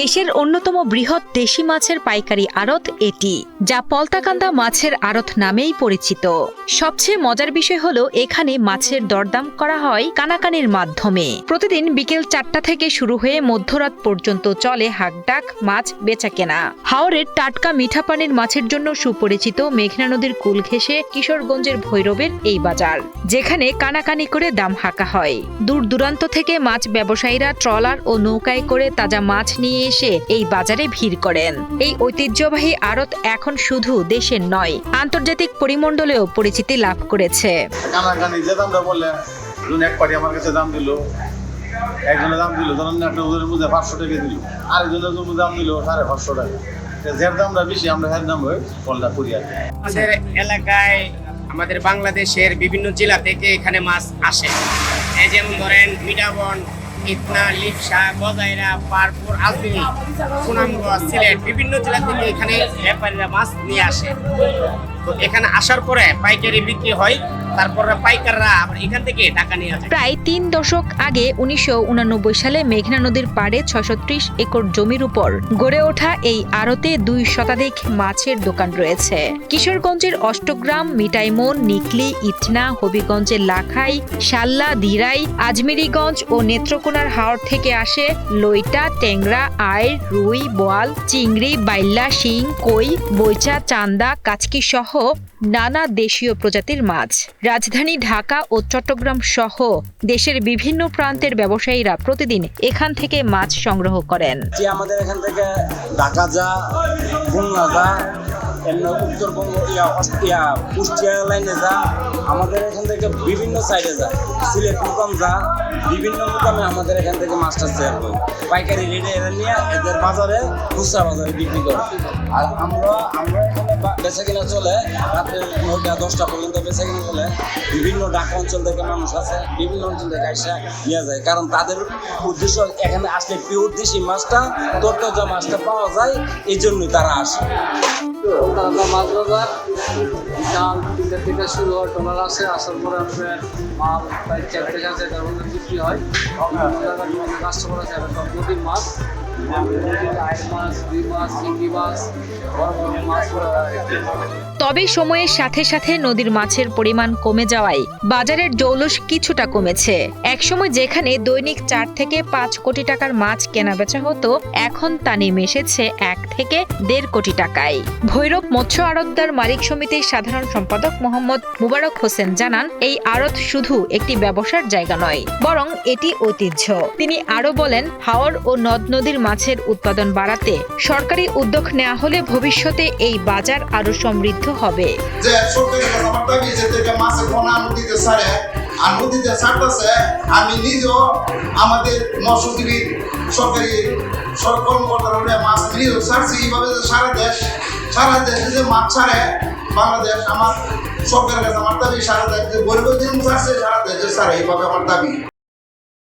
দেশের অন্যতম বৃহৎ দেশি মাছের পাইকারি আড়ত এটি, যা পলতাকান্দা মাছের আড়ত নামেই পরিচিত। সবচেয়ে মজার বিষয় হলো, এখানে মাছের দরদাম করা হয় কানাকানির মাধ্যমে। প্রতিদিন বিকেল চারটা থেকে শুরু হয়ে মধ্যরাত পর্যন্ত চলে হাকডাক মাছ বেচা কেনা হাওরের টাটকা মিঠা পানির মাছের জন্য সুপরিচিত মেঘনা নদীর কুল ঘেঁষে কিশোরগঞ্জের ভৈরবের এই বাজার, যেখানে কানাকানি করে দাম হাঁকা হয়। দূর দূরান্ত থেকে মাছ ব্যবসায়ীরা ট্রলার ও নৌকায় করে তাজা মাছ নিয়ে এসে এই বাজারে ভিড় করেন। এই ঐতিহ্যবাহী আড়ত এখন শুধু দেশের নয় আন্তর্জাতিক পরিমণ্ডলেও পরিচিতি লাভ করেছে। আমার কাছে দাম দিল। একজনের দাম দিল ধরেন একটা ওজনের মধ্যে পাঁচশো টাকা দিল। আরেকজনের জন্য দাম দিল সাড়ে পাঁচশো টাকা। যার দামটা বেশি আমরা হ্যার দাম হয়ে ফলটা করি আর আমাদের এলাকায় আমাদের বাংলাদেশের বিভিন্ন জেলা থেকে এখানে মাছ আসে। এই যেমন ধরেন মিঠাবন ইতনা, লিপসা, গজাইরা, পারপুর আলদিনি সুনামগঞ্জ, সিলেট, বিভিন্ন জেলা থেকে এখানে ব্যাপারীরা মাছ নিয়ে আসে। তো এখানে আসার পরে পাইকারি বিক্রি হয় তারপরে পাইকাররা এখান থেকে টাকা নিয়ে যায় প্রায় তিন দশক আগে উনিশশো সালে মেঘনা নদীর পাড়ে ছয়শো একর জমির উপর গড়ে ওঠা এই আড়তে দুই শতাধিক মাছের দোকান রয়েছে। কিশোরগঞ্জের অষ্টগ্রাম মিটাইমন নিকলি, ইটনা, হবিগঞ্জের লাখাই, শাল্লা, দিরাই, আজমিরিগঞ্জ ও নেত্রকোনার হাওড় থেকে আসে লইটা টেংরা আয়ের রুই, বোয়াল, চিংড়ি, বাইল্লা, শিং, কই বৈচা চান্দা, কাচকি সহ নানা দেশীয় প্রজাতির মাছ। রাজধানী ঢাকা ও চট্টগ্রাম সহ দেশের বিভিন্ন প্রান্তের ব্যবসায়ীরা প্রতিদিন এখান থেকে মাছ সংগ্রহ করেন। যে আমাদের এখান থেকে ঢাকা যা, খুলনা যা উত্তরবঙ্গ, ইয়া কুষ্টিয়া লাইনে যা, আমাদের এখান থেকে বিভিন্ন সাইডে যা, সিলেট মুকাম যা, বিভিন্ন মুকামে আমাদের এখান থেকে মাছটা সেল হয়। পাইকারি রেটে এরা নিয়ে এদের বাজারে খুচরা বাজারে বিক্রি করে। আর আমরা আমরা বেচা কিনা চলে রাত্রে নয়টা দশটা পর্যন্ত বেচা কিনা চলে। বিভিন্ন ঢাকা অঞ্চল থেকে মানুষ আছে বিভিন্ন অঞ্চল থেকে আসা নিয়ে যায়। কারণ তাদের উদ্দেশ্য এখানে আসলে পিওর দেশি মাছটা তরতাজা মাছটা পাওয়া যায় এই জন্যই তারা আসে। মাছ বাজার বিকাল তিনটার থেকে শুরু হয় টলার আসে আসার পরে আপনার মাল প্রায় চারটে সাড়ে চারটার মধ্যে বিক্রি হয়। কাস্টমার আছে নদীর মাছ। নদীর আয়ের মাছ রুই মাছ চিংড়ি মাছ বড় বড় মাছ তবে সময়ের সাথে সাথে নদীর মাছের পরিমাণ কমে যাওয়ায় বাজারের জৌলস কিছুটা কমেছে। একসময় যেখানে দৈনিক চার থেকে পাঁচ কোটি টাকার মাছ কেনাবেচা হতো, এখন তা নেমে এসেছে এক থেকে দেড় কোটি টাকায়। ভৈরব মৎস্য আড়তদার মালিক সমিতির সাধারণ সম্পাদক মোহাম্মদ মুবারক হোসেন জানান, এই আড়ত শুধু একটি ব্যবসার জায়গা নয়, বরং এটি ঐতিহ্য। তিনি আরও বলেন, হাওর ও নদ নদীর মাছের উৎপাদন বাড়াতে সরকারি উদ্যোগ নেওয়া হলে ভবিষ্যতে এই বাজার আরও সমৃদ্ধ হবে। আমি আমাদের মৎস্যজীবী সরকারি সর কর্মকর্তারা মাছ নিজেও ছাড়ছি, এইভাবে সারা দেশ, সারা দেশে যে মাছ ছাড়ে, বাংলাদেশ আমার সরকারের কাছে আমার দাবি, সারা দেশ গরিবের ছাড়ছে, সারা দেশে ছাড়ে, এইভাবে আমার দাবি।